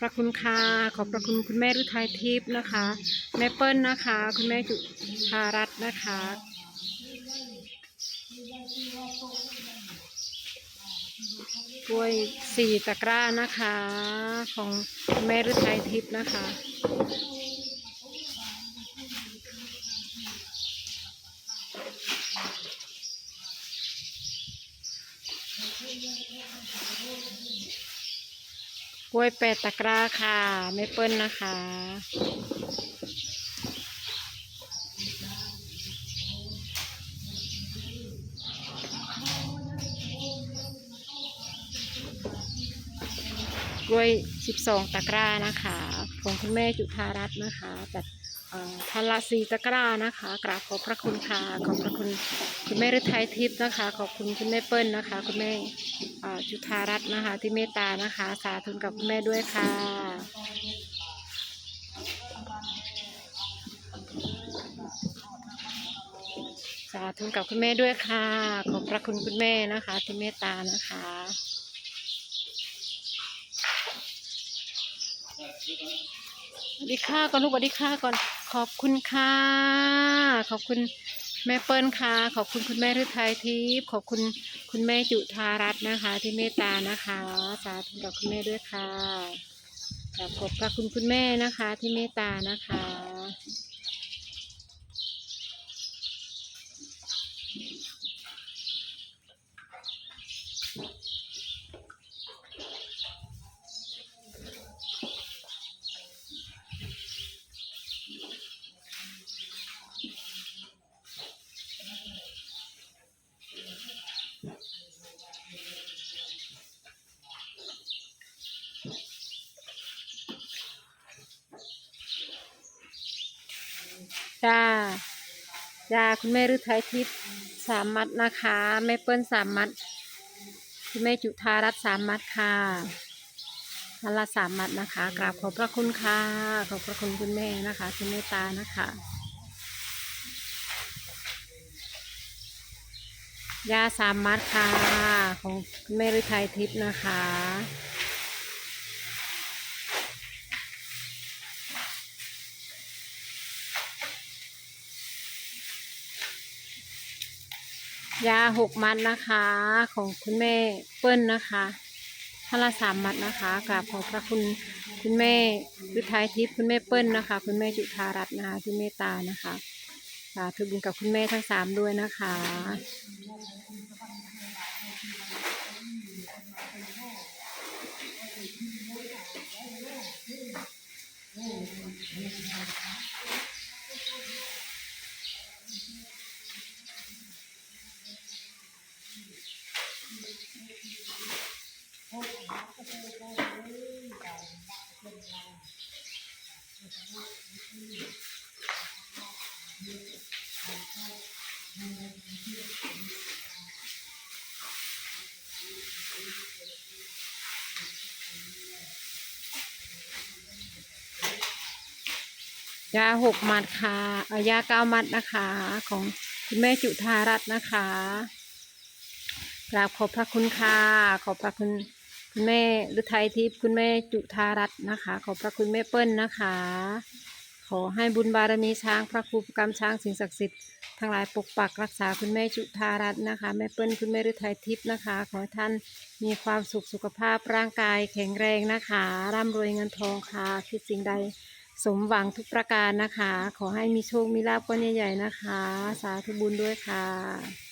พระคุณค่ะ ขอบพระคุณคุณแม่ฤทัยทิพย์นะคะ แม่เปิ้ลนะคะ คุณแม่จุธารัตน์นะคะ กล้วยสี่ตะกร้านะคะ ของแม่ฤทัยทิพย์นะคะ กล้วยแปดตะกร้าค่ะ ไม่เปิ้ลนะคะ กล้วยสิบสองตะกร้านะคะ ของคุณแม่จุธารัตน์นะคะจัด เอ่อพันละสีตะกร้านะคะ กราบขอบพระคุณค่ะ ขอบพระคุณคุณแม่ฤทัยทิพย์นะคะ ขอบคุณคุณแม่เปิ้ลนะคะ คุณแม่จุธารัตน์นะคะ ที่เมตตานะคะ สาธุกับคุณแม่ด้วยค่ะสาธุกับคุณแม่ด้วยค่ะ ขอบพระคุณคุณแม่นะคะ ที่เมตตานะคะสวัสดีค่ะก่อนลูกสวัสดีค่ะก่อน ขอบคุณค่ะ ขอบคุณแม่เปิ้ลค่ะ ขอบคุณคุณแม่ฤทัยทิพย์ขอบคุณคุณแม่จุธารัตน์นะคะ ที่เมตตานะคะ สาธุกับคุณแม่ด้วยค่ะขอบพระคุณคุณแม่นะคะ ที่เมตตานะคะ จ้าจ้าคุณแม่ฤทัยทิพย์สามมัดนะคะแม่เปิ้ลสามมัดคุณแม่จุธารัตน์สามมัดค่ะพันละสามมัดนะคะกราบขอบพระคุณค่ะขอบพระคุณคุณแม่นะคะที่เมตตานะคะยาสามมัดค่ะของแม่ฤทัยทิพย์นะคะ ยาหกมัดนะคะ ของคุณแม่เปิ้ลนะคะท่านละสามมัดนะคะกราบขอบพระคุณคุณแม่ฤทัยทิพย์คุณแม่เปิ้ลนะคะ คุณแม่จุธารัตน์นะคะที่เมตตานะคะสาธุบุญกับคุณแม่ทั้งสามด้วยนะคะ ยาหกมัดค่ะายาเก้ามัดนะคะ ของคุณแม่จุธารัตน์นะคะกราบขอบพระคุณค่ะ ขอบพระคุณ คุณแม่ฤทัยทิพย์คุณแม่จุธารัตน์นะคะ ขอบพระคุณแม่เปิ้ลนะคะ ขอให้บุญบารมีช้างพระครูประกรรมช้างสิ่งศักดิ์สิทธิ์ทั้งหลายปกปักรักษาคุณแม่จุธารัตน์นะคะแม่เปิ้ลคุณแม่ฤทัยทิพย์นะคะ ขอให้ท่านมีความสุขสุขภาพร่างกายแข็งแรงนะคะร่ำรวยเงินทองค่ะคิดสิ่งใดสมหวังทุกประการนะคะ ขอให้มีโชคมีลาภก้อนใหญ่ๆนะคะ สาธุบุญด้วยค่ะ